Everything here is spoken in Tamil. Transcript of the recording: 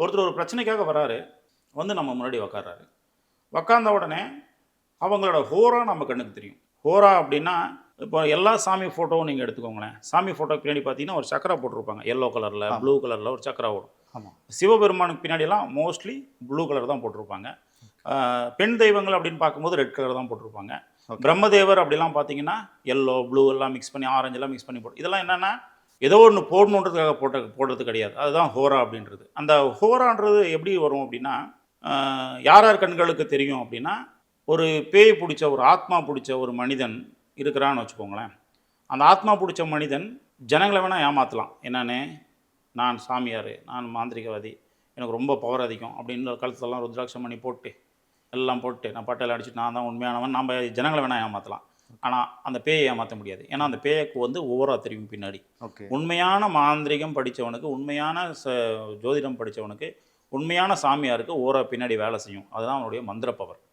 ஒருத்தர் ஒரு பிரச்சனைக்காக வராரு வந்து நம்ம முன்னாடி உக்காடுறாரு உக்காந்த உடனே அவங்களோட ஹோரா நம்ம கண்ணுக்கு தெரியும். ஹோரா அப்படின்னா இப்போ எல்லா சாமி ஃபோட்டோவும் நீங்கள் எடுத்துக்கோங்களேன். சாமி ஃபோட்டோ பின்னாடி பார்த்தீங்கன்னா ஒரு சக்கரா போட்டிருப்பாங்க. எல்லோ கலரில். ப்ளூ கலரில் ஒரு சக்கரா ஓடும். ஆமாம் சிவபெருமானுக்கு பின்னாடிலாம் மோஸ்ட்லி ப்ளூ கலர் தான் போட்டிருப்பாங்க. பெண் தெய்வங்கள் அப்படின்னு பார்க்கும்போது ரெட் கலர் தான் போட்டிருப்பாங்க. பிரம்மதேவர் அப்படிலாம் பார்த்தீங்கன்னா எல்லோ ப்ளூ எல்லாம் மிக்ஸ் பண்ணி ஆரஞ்சு எல்லாம் மிக்ஸ் பண்ணி போட்டு இதெல்லாம் என்னென்னா ஏதோ ஒன்று போடணுன்றதுக்காக போட்ட போடுறது கிடையாது. அதுதான் ஹோரா அப்படின்றது. அந்த ஹோரான்றது எப்படி வரும் அப்படின்னா யார் யார் கண்களுக்கு தெரியும் அப்படின்னா ஒரு பேய் பிடிச்ச ஒரு ஆத்மா பிடிச்ச ஒரு மனிதன் இருக்கிறான்னு வச்சுக்கோங்களேன். அந்த ஆத்மா பிடிச்ச மனிதன் ஜனங்களை வேணால் ஏமாற்றலாம் என்னன்னு? நான் சாமியார் நான் மாந்திரிகவாதி எனக்கு ரொம்ப பவர் அதிகம் அப்படின்னு கழுத்தெல்லாம் ருத்ராட்சம் பண்ணி போட்டு எல்லாம் போட்டு நான் பட்டையில் அடிச்சுட்டு நான் தான் உண்மையானவன். நம்ம ஜனங்களை வேணால் ஏமாற்றலாம் ஆனால் அந்த பேயை ஏமாற்ற முடியாது. ஏன்னா அந்த பேய்க்கு வந்து ஓவரா தெரியும் பின்னாடி. ஓகே. உண்மையான மாந்திரிகம் படித்தவனுக்கு உண்மையான ச ஜோதிடம் படித்தவனுக்கு உண்மையான சாமியாருக்கு ஓரா பின்னாடி வேலை செய்யும். அதுதான் அவனுடைய மந்திர பவர்.